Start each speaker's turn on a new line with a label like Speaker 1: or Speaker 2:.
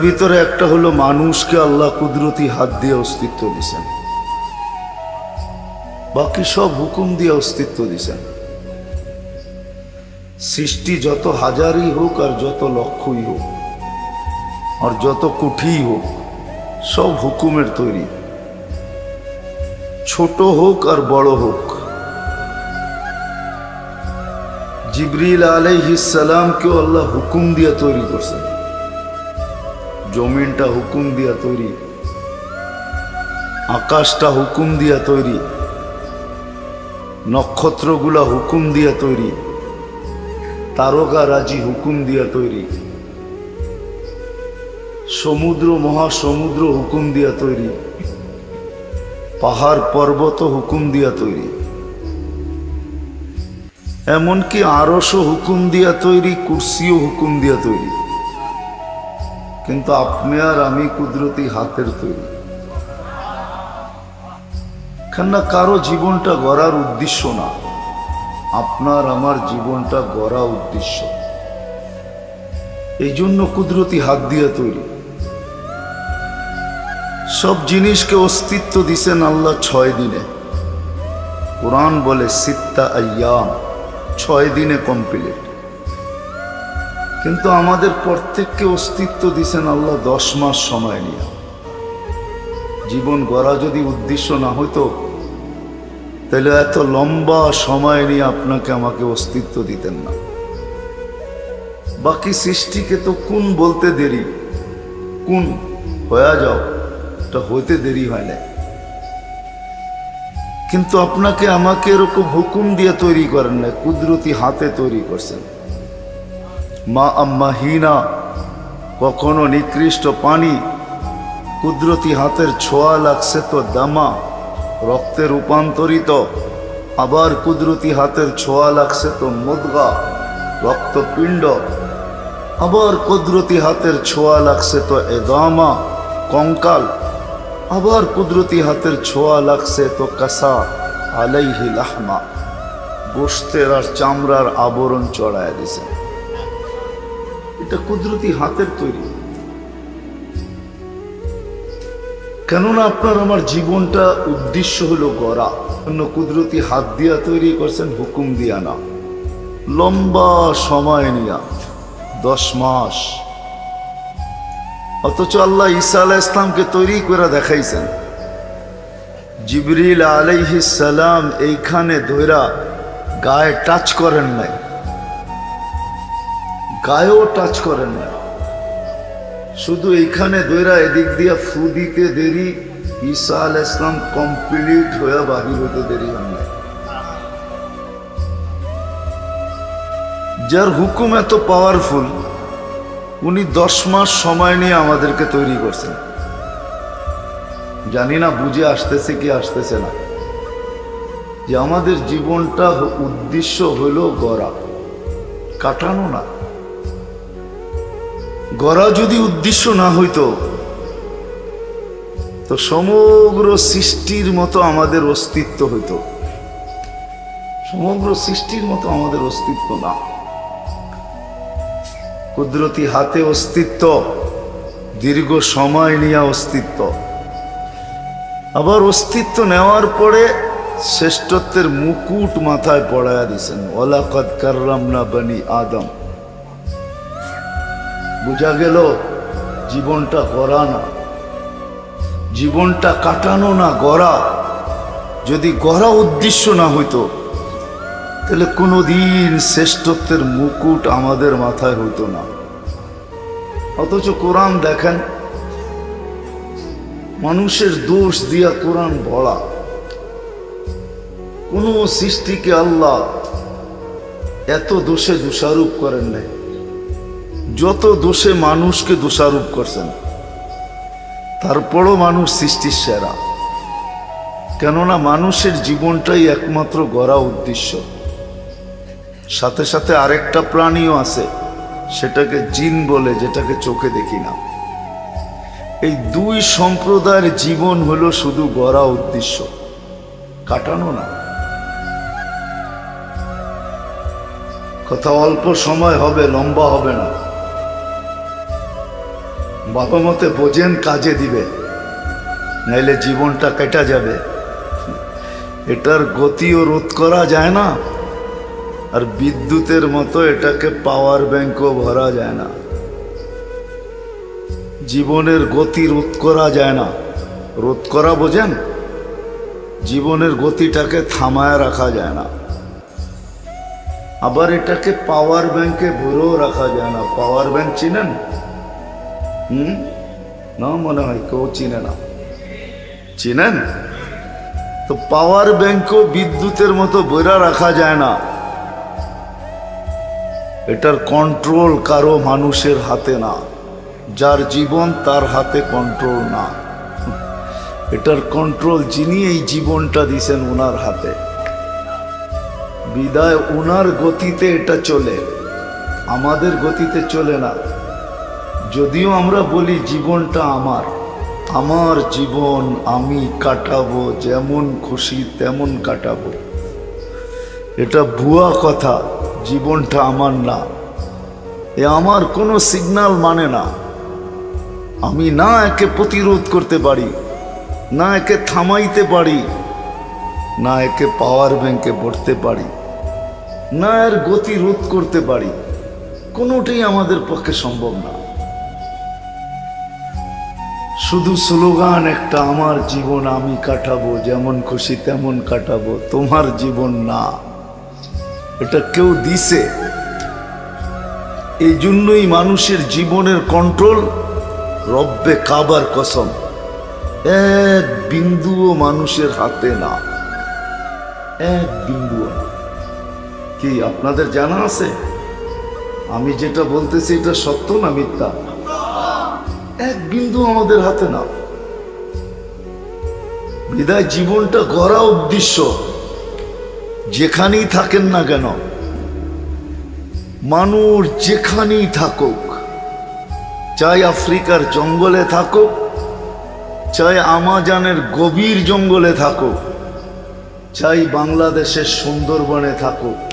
Speaker 1: ভিতরে একটা হলো মানুষকে আল্লাহ কুদরতি হাত দিয়ে অস্তিত্ব দিছেন বাকি সব হুকুম দিয়ে অস্তিত্ব দিছেন সৃষ্টি যত হাজারই হোক আর যত লক্ষই হোক, আর যত কুঠিই হোক, সব হুকুমের তৈরি। ছোট হোক আর বড় হোক। জিবরিল আলাইহিসালামকেও আল্লাহ হুকুম দিয়ে তৈরি করছেন। জমিনটা হুকুম দিয়া তৈরি, আকাশটা হুকুম দিয়া তৈরি, নক্ষত্রগুলা হুকুম দিয়া তৈরি, তারকা রাজি হুকুম দিয়া তৈরি, সমুদ্র মহাসমুদ্র হুকুম দিয়া তৈরি, পাহাড় পর্বত হুকুম দিয়া তৈরি। এমনকি আরশও হুকুম দিয়া তৈরি, কুর্সিও হুকুম দিয়া তৈরি। কিন্তু আপনি আর আমি কুদরতি হাতের তৈরি। কেননা কারও জীবনটা গড়ার উদ্দেশ্য না, আপনার আমার জীবনটা গড়া উদ্দেশ্য। এই জন্য কুদরতি হাত দিয়ে তৈরি। সব জিনিসকে অস্তিত্ব দিছেন আল্লাহ ছয় দিনে। কোরআন বলে, সিত্তা আয়াম ছয় দিনে কমপ্লিট কিন্তু আমাদের প্রত্যেককে অস্তিত্ব দিছেন আল্লাহ দশ মাস সময় নিয়ে। জীবন গড়া যদি উদ্দেশ্য না হতো তাহলে এত লম্বা সময় নিয়ে আপনাকে আমাকে অস্তিত্ব দিতেন না। বাকি সৃষ্টিকে তো কোন বলতে দেরি, কোন হয়ে যাও, এটা হইতে দেরি হয় না কিন্তু আপনাকে আমাকে এরকম হুকুম দিয়ে তৈরি করেন না কুদরতি হাতে তৈরি করছেন। মা আম্মাহিনা কখনো নিকৃষ্ট পানি, কুদরতি হাতের ছোঁয়া লাগছে তো দামা, রক্তে রূপান্তরিত, আবার কুদরতি হাতের ছোঁয়া লাগছে তো মুদগা, রক্তপিণ্ড, আবার কুদরতি হাতের ছোঁয়া লাগছে তো এদামা কঙ্কাল, আবার কুদরতি হাতের ছোঁয়া লাগছে তো কাসা, আলাইহি লাহমা। গোস্তের আর চামড়ার আবরণ চড়ায় দিছে। এটা কুদরতি হাতের তৈরি। কেননা আপনার আমার জীবনটা উদ্দেশ্য হলো গড়া। অন্য কুদরতি হাত দিয়া তৈরি করছেন, হুকুম দিয়া না। লম্বা সময় নিয়া, দশ মাস। অথচ আল্লাহ ঈসা আলাহ ইসলামকে তৈরি করে দেখাইছেন। জিবরিল আলাইহিস সালাম এইখানে ধৈরা গায়ে টাচ করেন নাই। গায়েও টাচ করেন না। শুধু এইখানে দৈরা এদিক দিয়া ফু দিতে দেরি, ঈসা আল ইসলাম কমপ্লিট হয়ে বাহির হতে দেরি যার হুকুম এত পাওয়ারফুল উনি দশ মাস সময় নিয়ে আমাদেরকে তৈরি করছেন। জানি না বুঝে আসতেছে কি আসতেছে না। যে আমাদের জীবনটা উদ্দেশ্য হলো গড়া, কাটানো না। গড়া যদি উদ্দেশ্য না হইতো, তো সমগ্র সৃষ্টির মতো আমাদের অস্তিত্ব হইতো। সমগ্র সৃষ্টির মতো আমাদের অস্তিত্ব না। কুদরতি হাতে অস্তিত্ব, দীর্ঘ সময় নিয়ে অস্তিত্ব। আবার অস্তিত্ব নেওয়ার পরে শ্রেষ্ঠত্বের মুকুট মাথায় পড়ায়া দিছেন, ওলাকদ কার্রাম না বানি আদম। বোঝা গেল জীবনটা গড়া না। জীবনটা কাটানো না, গড়া। যদি গড়া উদ্দেশ্য না হইতো, তাহলে কোনোদিন শ্রেষ্ঠত্বের মুকুট আমাদের মাথায় হইতো না। অথচ কোরআন দেখেন, মানুষের দোষ দিয়া কোরআন বলা। কোনো সৃষ্টিকে আল্লাহ এত দোষে দোষারোপ করেন নাই। যত দোষে মানুষকে দোষারোপ করছেন, তারপরও মানুষ সৃষ্টির সেরা। কেননা মানুষের জীবনটাই একমাত্র গড়া উদ্দেশ্য। সাথে সাথে আরেকটা প্রাণীও আছে, সেটাকে জিন বলে, যেটাকে চোখে দেখি না। এই দুই সম্প্রদায়ের জীবন হলো শুধু গড়া উদ্দেশ্য, কাটানো না। কথা অল্প সময় হবে, লম্বা হবে না। বাবা মতে বোঝেন কাজে দিবে। নাইলে জীবনটা কেটা যাবে। এটার গতিও রোধ করা যায় না। আর বিদ্যুতের মতো এটাকে পাওয়ার ব্যাংকও ভরা যায় না। জীবনের গতি রোধ করা যায় না। রোধ করা বোঝেন? জীবনের গতিটাকে থামায় রাখা যায় না। আবার এটাকে পাওয়ার ব্যাংকে ভরেও রাখা যায় না। পাওয়ার ব্যাংক চিনেন? হুম? না মনে হয় কেউ চিনে না। চিনেন? তো পাওয়ার ব্যাংকও বিদ্যুতের মতো বইরা রাখা যায় না। এটার কন্ট্রোল কারও মানুষের হাতে না। যার জীবন তার হাতে কন্ট্রোল না। এটার কন্ট্রোল যিনি এই জীবনটা দিছেন ওনার হাতে। বিদায় ওনার গতিতে এটা চলে। আমাদের গতিতে চলে না। যদিও আমরা বলি জীবনটা আমার আমার জীবন আমি কাটাবো, যেমন খুশি তেমন কাটাবো। এটা ভুয়া কথা, জীবনটা আমার না। এ আমার কোনো সিগন্যাল মানে না। আমি না একে প্রতিরোধ করতে পারি, না একে থামাইতে পারি, না একে পাওয়ার ব্যাংকে ভরতে পারি, না এর গতি রোধ করতে পারি। কোনোটাই আমাদের পক্ষে সম্ভব না। শুধু স্লোগান একটা, আমার জীবন আমি কাটাবো, যেমন খুশি তেমন কাটাবো, তোমার জীবন না। এটা কেউ দিছে। এই জন্যই মানুষের জীবনের কন্ট্রোল রব্বে কাবার কসম। এক বিন্দুও মানুষের হাতে না। এক বিন্দুও না। কি আপনাদের জানা আছে? আমি যেটা বলতেছি এটা সত্য না মিথ্যা? এক বিন্দু আমাদের হাতে না বিদায় জীবনটা গড়া উদ্দেশ্য। যেখানেই থাকেন না কেন, মানুষ যেখানেই থাকুক, চাই আফ্রিকার জঙ্গলে থাকুক, চাই আমাজানের গভীর জঙ্গলে থাকুক, চাই বাংলাদেশের সুন্দরবনে থাকুক।